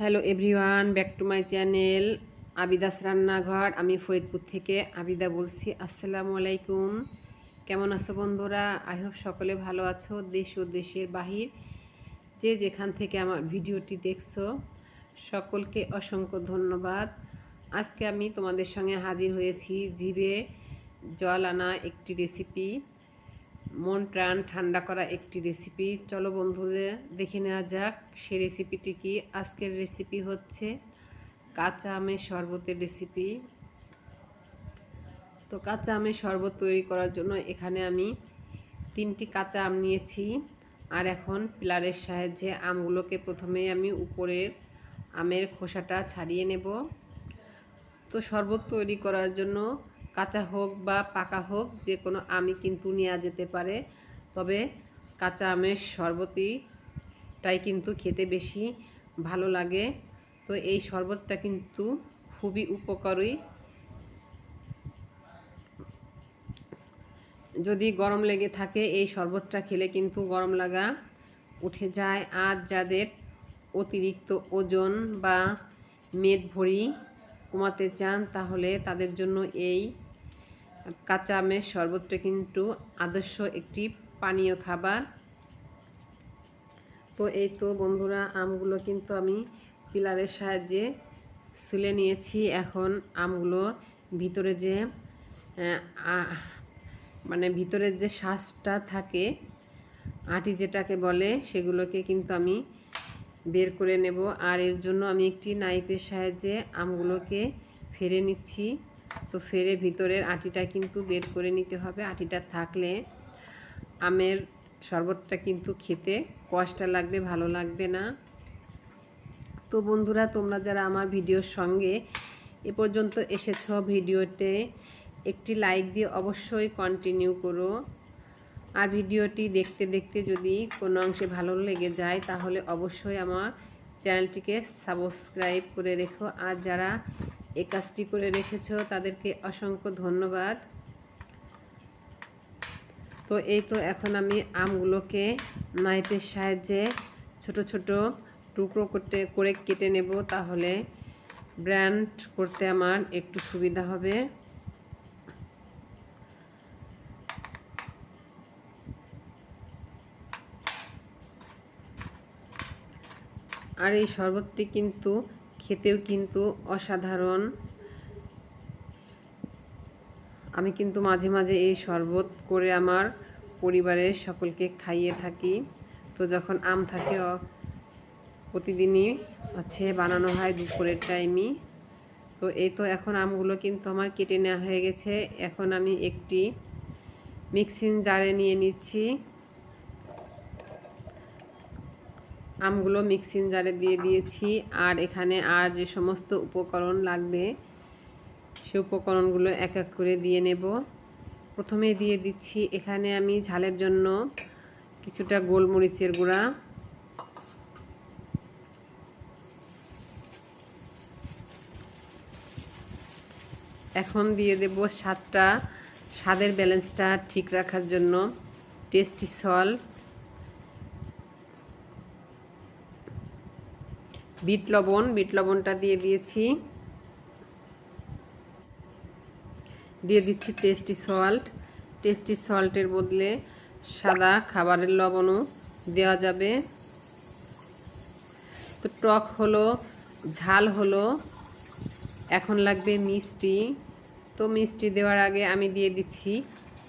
Hello everyone, back to my channel Abidas রান্নাঘর। আমি ফরিদপুর থেকে আবিদা বলছি। আসসালামু আলাইকুম। কেমন আছো বন্ধুরা? আই হোপ সকলে ভালো আছো, দেশ ও দেশের বাহির। যে যেখান থেকে আমার ভিডিওটি দেখছ, সকলকে অসংখ্য ধন্যবাদ। আজকে আমি তোমাদের সঙ্গে হাজির হয়েছি জিভে জল আনা একটি রেসিপি মন প্রাণ ঠান্ডা করা একটি রেসিপি চলো বন্ধুরা, দেখে নেওয়া যাক সে রেসিপিটি কি। আজকের রেসিপি হচ্ছে কাঁচা আমের শরবতের রেসিপি তো কাঁচা আমের শরবত তৈরি করার জন্য এখানে আমি তিনটি কাঁচা আম নিয়েছি। আর এখন পিলারের সাহায্যে আমগুলোকে প্রথমে আমি উপরের আমের খোসাটা ছাড়িয়ে নেব। তো শরবত তৈরি করার জন্য কাঁচা হোক বা পাকা হোক, যে কোনো আমই কিন্তু নেওয়া যেতে পারে। তবে কাঁচা আমের শরবতিটাই কিন্তু খেতে বেশি ভালো লাগে। তো এই শরবতটা কিন্তু খুবই উপকারী। যদি গরম লেগে থাকে, এই শরবতটা খেলে কিন্তু গরম লাগা উঠে যায়। আর যাদের অতিরিক্ত ওজন বা মেদ ভরি কমাতে চান, তাহলে তাদের জন্য এই কাঁচা আমের শরবতটা কিন্তু আদর্শ একটি পানীয় খাবার। তো এই তো বন্ধুরা, আমগুলো কিন্তু আমি পিলারের সাহায্যে সুলে নিয়েছি। এখন আমগুলো ভিতরে যে মানে ভিতরের যে শ্বাসটা থাকে, আটি যেটাকে বলে, সেগুলোকে কিন্তু আমি বের করে নেব। আর এর জন্য আমি একটি নাইফের সাহায্যে আমগুলোকে ফেরে নিচ্ছি। তো ফেরে ভিতরের আটিটা কিন্তু বের করে নিতে হবে। আটিটা থাকলে আমের শরবতটা কিন্তু খেতে কষ্ট লাগবে, ভালো লাগবে না। তো বন্ধুরা, তোমরা যারা আমার ভিডিওর সঙ্গে এ পর্যন্ত এসেছ ভিডিওতে, একটি লাইক দিয়ে অবশ্যই কন্টিনিউ করো। আর ভিডিওটি দেখতে দেখতে যদি কোনো অংশে ভালো লেগে যায়, তাহলে অবশ্যই আমার চ্যানেলটিকে সাবস্ক্রাইব করে রেখো। আর যারা এই কাজটি করে রেখেছ, তাদেরকে অসংখ্য ধন্যবাদ। তো এই তো এখন আমি আমগুলোকে নাইফের সাহায্যে ছোট ছোট টুকরো করতে, করে কেটে নেব। তাহলে ব্র্যান্ড করতে আমার একটু সুবিধা হবে। আর এই শরবতটি কিন্তু খেতেও কিন্তু অসাধারণ। আমি কিন্তু মাঝে মাঝে এই শরবত করে আমার পরিবারের সকলকে খাইয়ে থাকি। তো যখন আম থাকে প্রতিদিনই হচ্ছে বানানো হয় দুপুরের টাইমই। তো এই তো এখন আমগুলো কিন্তু আমার কেটে নেওয়া হয়ে গেছে। এখন আমি একটি মিক্সিং জারে নিয়ে নিচ্ছি। আমগুলো মিক্সিং জারে দিয়ে দিয়েছি। আর এখানে আর যে সমস্ত উপকরণ লাগবে, সে উপকরণগুলো এক এক করে দিয়ে নেব। প্রথমে দিয়ে দিচ্ছি, এখানে আমি ঝালের জন্য কিছুটা গোলমরিচের গুঁড়া। এখন দিয়ে দেব স্বাদটা, স্বাদের ব্যালেন্সটা ঠিক রাখার জন্য। টেস্টি সল্ট বিট লবণ, বিট লবণটা দিয়ে দিয়েছি। দিয়ে দিচ্ছি টেস্টি সল্ট টেস্টি সল্টের বদলে সাদা খাবারের লবণও দেওয়া যাবে। তো টক হলো, ঝাল হলো, এখন লাগবে মিষ্টি। তো মিষ্টি দেওয়ার আগে আমি দিয়ে দিচ্ছি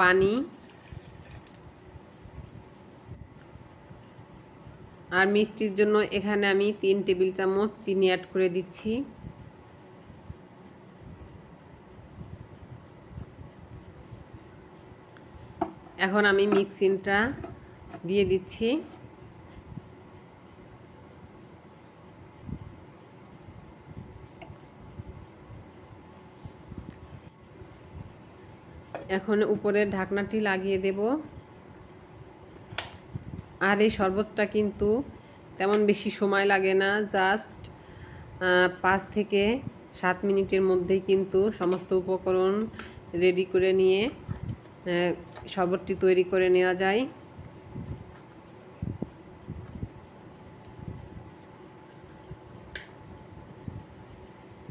পানি। আর মিষ্টির জন্য এখানে আমি তিন টেবিল চামচ চিনি অ্যাড করে দিচ্ছি। এখন আমি মিক্সিনটা দিয়ে দিচ্ছি। এখন উপরের ঢাকনাটি লাগিয়ে দেব। আর এই শরবতটা কিন্তু তেমন বেশি সময় লাগে না, জাস্ট পাঁচ থেকে সাত মিনিটের মধ্যেই কিন্তু সমস্ত উপকরণ রেডি করে নিয়ে শরবতটি তৈরি করে নেওয়া যায়।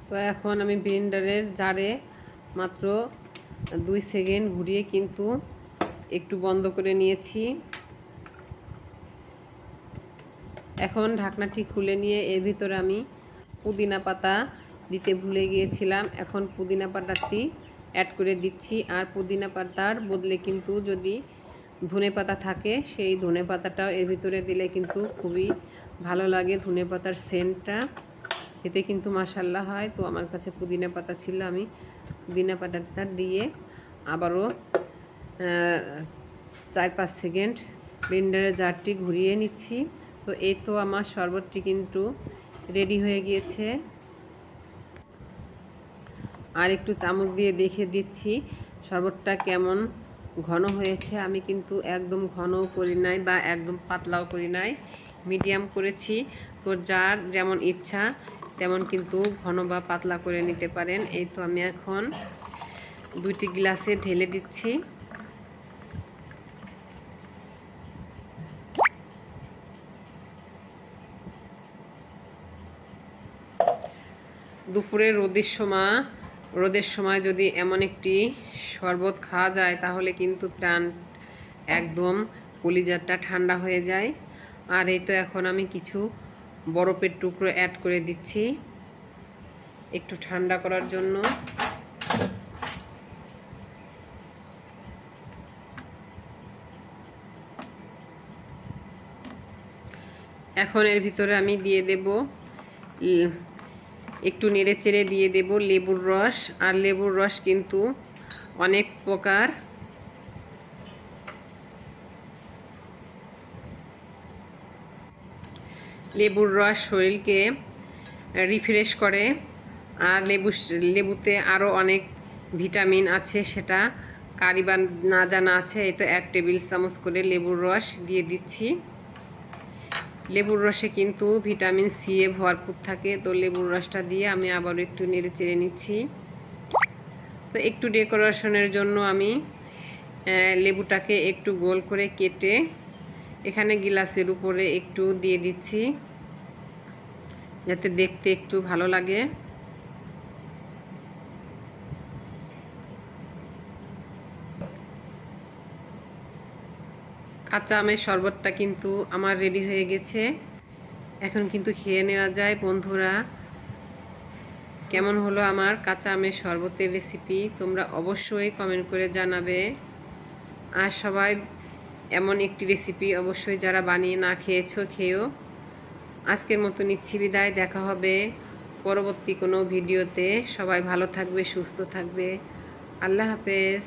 তো এখন আমি ব্লেন্ডারের জারে মাত্র দুই সেকেন্ড ঘুরিয়ে কিন্তু একটু বন্ধ করে নিয়েছি। এখন ঢাকনাটি খুলে নিয়ে এর ভিতরে আমি পুদিনা পাতা দিতে ভুলে গিয়েছিলাম। এখন পুদিনা পাতাটি অ্যাড করে দিচ্ছি। আর পুদিনা পাতার বদলে কিন্তু যদি ধনে পাতা থাকে, সেই ধনে পাতাটাও এর ভিতরে দিলে কিন্তু খুবই ভালো লাগে। ধনে পাতার সেন্টটা এতে কিন্তু মাসাল্লা হয়। তো আমার কাছে পুদিনা পাতা ছিল, আমি পুদিনা পাতাটা দিয়ে আবারও চার পাঁচ সেকেন্ড ব্লেন্ডারের জারটি ঘুরিয়ে নিচ্ছি। তো এই তো আমার শরবতটি কিন্তু রেডি হয়ে গিয়েছে। আর একটু চামচ দিয়ে দেখে দিচ্ছি শরবতটা কেমন ঘন হয়েছে। আমি কিন্তু একদম ঘনও করি নাই বা একদম পাতলাও করি নাই মিডিয়াম করেছি। তো যার যেমন ইচ্ছা তেমন কিন্তু ঘন বা পাতলা করে নিতে পারেন। এই তো আমি এখন দুইটি গ্লাসে ঢেলে দিচ্ছি। দুপুরে রোদের সময় রোদের সময় যদি এমন একটি শরবত খাওয়া যায়, তাহলে কিন্তু প্রাণ একদম কলিজারটা ঠান্ডা হয়ে যায়। আর এই তো এখন আমি কিছু বরফের টুকরো অ্যাড করে দিচ্ছি একটু ঠান্ডা করার জন্য। এখন এর ভিতরে আমি দিয়ে দেব একটু নেড়ে চেড়ে দিয়ে দেব লেবুর রস। আর লেবুর রস কিন্তু অনেক প্রকার। লেবুর রস শরীরকে রিফ্রেশ করে। আর লেবু লেবুতে আরও অনেক ভিটামিন আছে, সেটা কারিবা না জানা আছে এই তো এক টেবিল চামচ করে লেবুর রস দিয়ে দিচ্ছি। লেবুর রসে কিন্তু ভিটামিন সি এ ভরপুর থাকে। তো লেবুর রসটা দিয়ে আমি আবার একটু নেড়ে চেড়ে নিচ্ছি। তো একটু ডেকোরেশনের জন্য আমি লেবুটাকে একটু গোল করে কেটে এখানে গিলাসের উপরে একটু দিয়ে দিচ্ছি, যাতে দেখতে একটু ভালো লাগে। কাঁচা আমের শরবতটা কিন্তু আমার রেডি হয়ে গেছে। এখন কিন্তু খেয়ে নেওয়া যায়, বন্ধুরা। কেমন হলো আমার কাঁচা আমের শরবতের রেসিপি তোমরা অবশ্যই কমেন্ট করে জানাবে। আর সবাই এমন একটি রেসিপি অবশ্যই যারা বানিয়ে না খেয়েছো, খেয়েও। আজকের মতো নিচ্ছি বিদায়। দেখা হবে পরবর্তী কোনো ভিডিওতে। সবাই ভালো থাকবে, সুস্থ থাকবে। আল্লাহ হাফেজ।